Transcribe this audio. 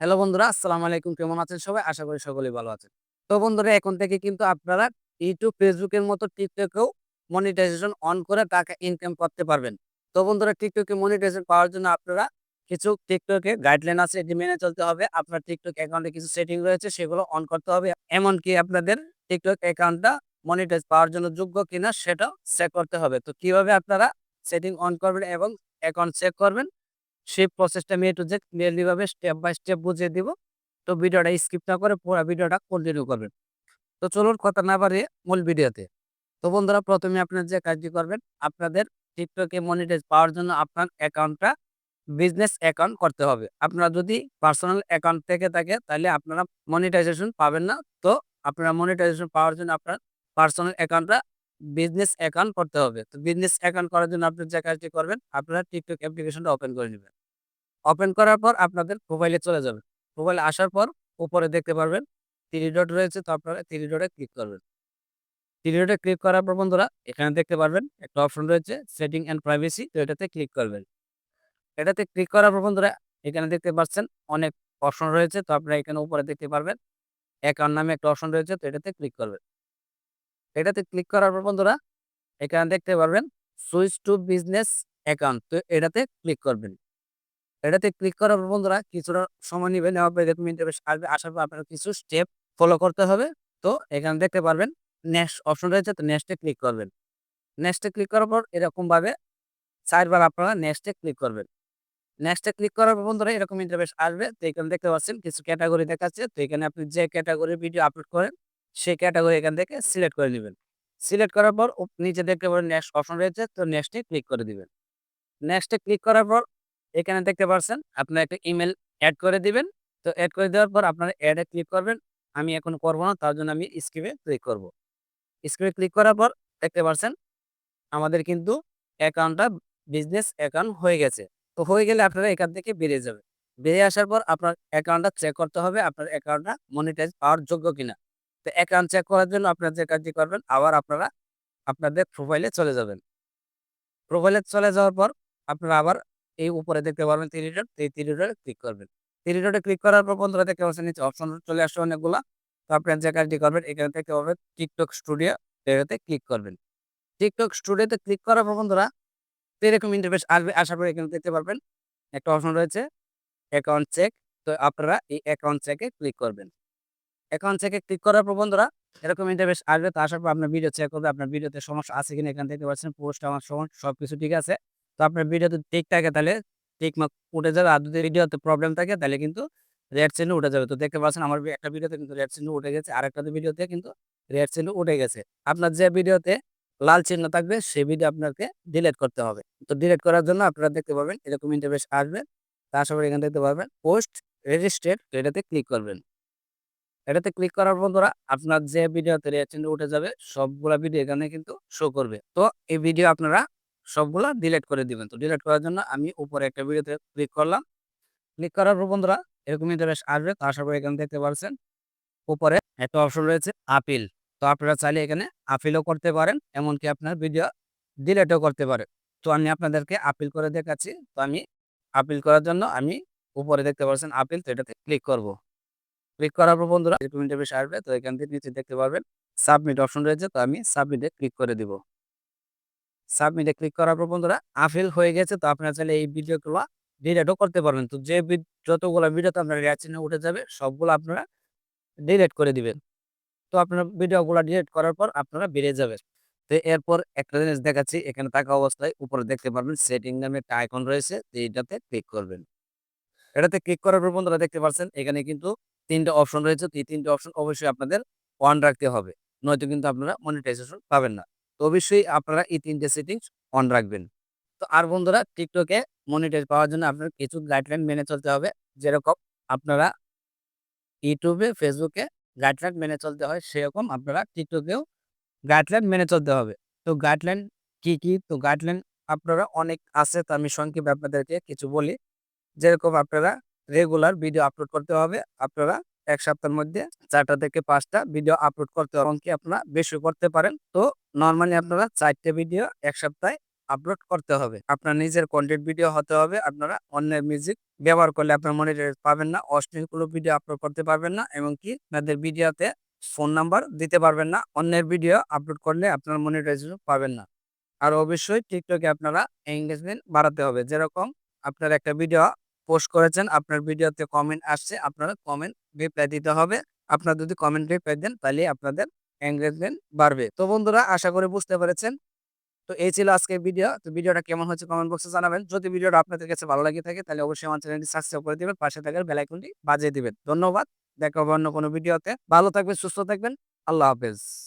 Hello বন্ধুরা, আসসালামু আলাইকুম। কেমন আছেন সবাই? আশা করি সকলেই ভালো আছেন। তো বন্ধুরা, এখন থেকে কিন্তু আপনারা ইউটিউব ফেসবুকের মতো টিকটকেও মনিটাইজেশন অন করে টাকা ইনকাম করতে পারবেন। তো বন্ধুরা টিকটকে মনিটাইজেশন পাওয়ার জন্য আপনারা কিছু টিকটকে গাইডলাইন আছে, এটি মেনে চলতে হবে। আপনার টিকটক অ্যাকাউন্টে কিছু সেটিং রয়েছে, সেগুলো অন করতে হবে। এমনকি আপনাদের টিকটক অ্যাকাউন্টটা মনিটাইজ পাওয়ার জন্য যোগ্য কিনা, সেটাও চেক করতে হবে। তো কীভাবে আপনারা সেটিং অন করবেন এবং অ্যাকাউন্ট চেক করবেন সেই প্রসেসটা আমি A to Z clearly step by step বুঝিয়ে দিব। তো ভিডিওটা স্কিপ না করে পুরো ভিডিওটা কন্টিনিউ করবেন। তো চলুন কথা না বাড়িয়ে মূল ভিডিওতে। তো বন্ধুরা, প্রথমে আপনার যে কাজটি করবেন, আপনাদের টিকটকে মনিটাইজ পাওয়ার জন্য আপনার অ্যাকাউন্টটা বিজনেস অ্যাকাউন্ট করতে হবে। আপনারা যদি পার্সোনাল অ্যাকাউন্ট থেকে থাকে, তাহলে আপনারা মনিটাইজেশন পাবেন না। তো আপনারা মনিটাইজেশন পাওয়ার জন্য আপনার পার্সোনাল অ্যাকাউন্টটা বিজনেস অ্যাকাউন্ট করতে হবে। তো বিজনেস অ্যাকাউন্ট করার জন্য আপনি যে কাজটি করবেন, আপনারা টিকটক অ্যাপ্লিকেশনটা ওপেন করে নেবেন। ওপেন করার পর আপনাদের মোবাইলে চলে যাবেন প্রোফাইলে আসার পর উপরে দেখতে পারবেন থ্রি ডট রয়েছে, তো আপনারা থ্রি ডটে ক্লিক করবেন। থ্রি ডটে ক্লিক করার পর বন্ধুরা, এখানে দেখতে পারবেন একটা অপশন রয়েছে সেটিং অ্যান্ড প্রাইভেসি তো এটাতে ক্লিক করবেন। এটাতে ক্লিক করার পর বন্ধুরা, এখানে দেখতে পাচ্ছেন অনেক অপশন রয়েছে, তো আপনারা এখানে উপরে দেখতে পারবেন। অ্যাকাউন্ট নামে একটা অপশন রয়েছে, তো এটাতে ক্লিক করবেন। এটাতে ক্লিক করার পর বন্ধুরা, এখানে দেখতে পারবেন সুইচ টু বিজনেস অ্যাকাউন্ট তো এটাতে ক্লিক করবেন। এটাতে ক্লিক করার পর বন্ধুরা, কিছুটা সময় নেবে নেওয়ার পরে এরকম ইন্টারফেস আসবে, আসার পর আপনার কিছু স্টেপ ফলো করতে হবে। তো এখানে দেখতে পারবেন নেক্সট অপশন রয়েছে, তো নেক্সটে ক্লিক করবেন। নেক্সটে ক্লিক করার পর এরকমভাবে চারবার আপনারা নেক্সটে ক্লিক করবেন। নেক্সটে ক্লিক করার পর বন্ধুরা, এরকম ইন্টারফেস আসবে, তো এখানে দেখতে পাচ্ছেন, কিছু ক্যাটাগরি দেখাচ্ছে, তো এখানে আপনি যে ক্যাটাগরির ভিডিও আপলোড করেন সেই ক্যাটাগরি এখান থেকে সিলেক্ট করে নেবেন সিলেক্ট করার পর নিচে দেখতে পারেন নেক্সট অপশন রয়েছে, তো নেক্সটে ক্লিক করে দিবেন। নেক্সটে ক্লিক করার পর এখানে দেখতে পাচ্ছেন আপনার একটা ইমেল অ্যাড করে দিবেন। তো অ্যাড করে দেওয়ার পর আপনারা অ্যাডে ক্লিক করবেন। আমি এখন করব না, তার জন্য আমি স্ক্রিপে ক্লিক করব। স্ক্রিপে ক্লিক করার পর দেখতে পাচ্ছেন আমাদের কিন্তু অ্যাকাউন্টটা বিজনেস অ্যাকাউন্ট হয়ে গেছে। তো হয়ে গেলে আপনারা এখান থেকে বেরিয়ে যাবে বেরিয়ে আসার পর আপনার অ্যাকাউন্টটা চেক করতে হবে, আপনার অ্যাকাউন্টটা মনিটাইজ পাওয়ার যোগ্য কিনা। তো অ্যাকাউন্ট চেক করার জন্য আপনারা যে কাজটি করবেন, আবার আপনারা আপনাদের প্রোফাইলে চলে যাবেন। প্রোফাইলে চলে যাওয়ার পর আপনারা আবার এই উপরে দেখতে পারবেন থ্রি ডট এই থ্রি ডটে ক্লিক করবেন। থ্রি ডটে ক্লিক করার পর বন্ধুরা দেখতে পাচ্ছেন নিচে অপশন চলে আসছে অনেকগুলা। তো আপনার যে কাজটি করবেন, এখানে থেকে পাবেন টিকটক স্টুডিও এটাতে ক্লিক করবেন। টিকটক স্টুডিওতে ক্লিক করার পর বন্ধুরা এরকম ইন্টারফেস আসবে আসার পর এখানে দেখতে পারবেন। একটা অপশন রয়েছে অ্যাকাউন্ট চেক তো আপনারা এই অ্যাকাউন্ট চেকে ক্লিক করবেন। অ্যাকাউন্ট থেকে ক্লিক করার পর বন্ধুরা, এরকম ইন্টারফেস আসবে, তো আসার পর আপনার ভিডিও চেক করবে, আপনার ভিডিওতে সমস্যা আছে কিনা এখানে দেখতে পাচ্ছেন পোস্ট আমার সব কিছু ঠিক আছে। তো আপনার ভিডিওতে ঠিক থাকে তাহলে ঠিক মার্ক উঠে যাবে, আর যদি ভিডিওতে প্রবলেম থাকে তাহলে কিন্তু রেড চিহ্ন উঠে যাবে। তো দেখতে পাচ্ছেন, আমার একটা ভিডিওতে কিন্তু রেড চিহ্ন উঠে গেছে আর একটা ভিডিওতে কিন্তু রেড চিহ্ন উঠে গেছে। আপনার যে ভিডিওতে লাল চিহ্ন থাকবে, সেই ভিডিও আপনাকে ডিলিট করতে হবে। তো ডিলেট করার জন্য আপনারা দেখতে পাবেন, এরকম ইন্টারফেস আসবে তার সঙ্গে এখানে দেখতে পারবেন পোস্ট রেজিস্ট্রেড এটাতে ক্লিক করবেন। এটাতে ক্লিক করার পর বন্ধুরা আপনার যে ভিডিওতে চিহ্ন উঠে যাবে, সবগুলা ভিডিও এখানে কিন্তু শো করবে। তো এই ভিডিও আপনারা সবগুলা ডিলেট করে দিবেন। তো ডিলেট করার জন্য আমি উপরে একটা ভিডিওতে ক্লিক করলাম। ক্লিক করার পর বন্ধুরা এরকম ইন্টারফেস আসবে। তো আসার পর এখানে দেখতে পাচ্ছেন উপরে একটা অপশন রয়েছে আপিল তো আপনারা চাইলে এখানে আপিলও করতে পারেন, এমনকি আপনার ভিডিও ডিলেটও করতে পারেন। তো আমি আপনাদেরকে আপিল করে দেখাচ্ছি। তো আমি আপিল করার জন্য আমি উপরে দেখতে পাচ্ছেন আপিল তো এটাতে ক্লিক করব। ক্লিক করার পর বন্ধুরা এরকম ইন্টারফেস আসবে, তো এখান থেকে নিচে দেখতে পারবেন সাবমিট অপশন রয়েছে, তো আমি সাবমিটে ক্লিক করে দিব। সাবমিটে ক্লিক করার পর বন্ধুরা আপিল হয়ে গেছে, তো আপনারা চাইলে এই ভিডিওগুলো ডিলেটও করতে পারবেন। তো যে যতগুলো ভিডিওতে আপনার রেয়ার চিহ্ন উঠে যাবে, সবগুলো আপনারা ডিলেট করে দিবেন। তো আপনার ভিডিওগুলো ডিলিট করার পর আপনারা বেড়ে যাবে। তো এরপর একটা জিনিস দেখাচ্ছি, এখানে থাকা অবস্থায় উপরে দেখতে পারবেন সেটিং নামে একটা আইকন রয়েছে, তো এইটাতে ক্লিক করবেন। এটাতে ক্লিক করার পর বন্ধুরা দেখতে পাচ্ছেন, এখানে কিন্তু তিনটা অপশন রয়েছে। এই তিনটা অপশন অবশ্যই আপনাদের অন রাখতে হবে। নয়তো কিন্তু আপনারা মনিটাইজেশন পাবেন না। তো অবশ্যই আপনারা এই তিনটে সেটিংস অন রাখবেন। তো আর বন্ধুরা টিকটকে মনিটাইজ পাওয়ার জন্য আপনার কিছু গাইডলাইন মেনে চলতে হবে। যেরকম আপনারা ইউটিউবে ফেসবুকে গাইডলাইন মেনে চলতে হয়, সেরকম আপনারা টিকটকেও গাইডলাইন মেনে চলতে হবে। তো গাইডলাইন কি কি? তো গাইডলাইন আপনারা অনেক আছে। তো আমি সংক্ষেপে আপনাদেরকে কিছু বলি। যেরকম আপনারা রেগুলার ভিডিও আপলোড করতে হবে। আপনারা এক সপ্তাহের মধ্যে চারটা থেকে পাঁচটা ভিডিও আপলোড করতে হবে। এমনকি আপনারা বেশি করতে পারেন। তো নর্মালি আপনারা চারটে ভিডিও এক সপ্তাহে আপলোড করতে হবে। আপনার নিজের কন্টেন্ট ভিডিও হতে হবে। আপনারা অন্যের মিউজিক ব্যবহার করলে আপনার মনিটাইজ পাবেন না, অশ্লীল কোনো ভিডিও আপলোড করতে পারবেন না এবং কি আপনাদের ভিডিওতে ফোন নাম্বার দিতে পারবেন না। অন্যের ভিডিও আপলোড করলে আপনার মনিটাইজেশন পাবেন না। আর অবশ্যই টিকটকে আপনারা এঙ্গেজমেন্ট বাড়াতে হবে। যেরকম আপনার একটা ভিডিও পোস্ট করেছেন, আপনার ভিডিওতে কমেন্ট আসছে, আপনারা কমেন্ট রিপ্লাই দিতে হবে। আপনারা যদি কমেন্ট রিপ্লাই দেন তাহলে আপনাদের এঙ্গেজমেন্ট বাড়বে। তো বন্ধুরা, আশা করি বুঝতে পেরেছেন। তো এই ছিল আজকে ভিডিও তো ভিডিওটা কেমন হচ্ছে কমেন্ট বক্সে জানাবেন। যদি ভিডিওটা আপনাদের কাছে ভালো লাগে থাকে, তাহলে অবশ্যই আমার চ্যানেলটি সাবস্ক্রাইব করে দিবেন, পাশে থাকার বেল আইকনটি বাজিয়ে দিবেন। ধন্যবাদ। দেখা হবে অন্য কোনো ভিডিওতে ভালো থাকবেন, সুস্থ থাকবেন। আল্লাহ হাফেজ।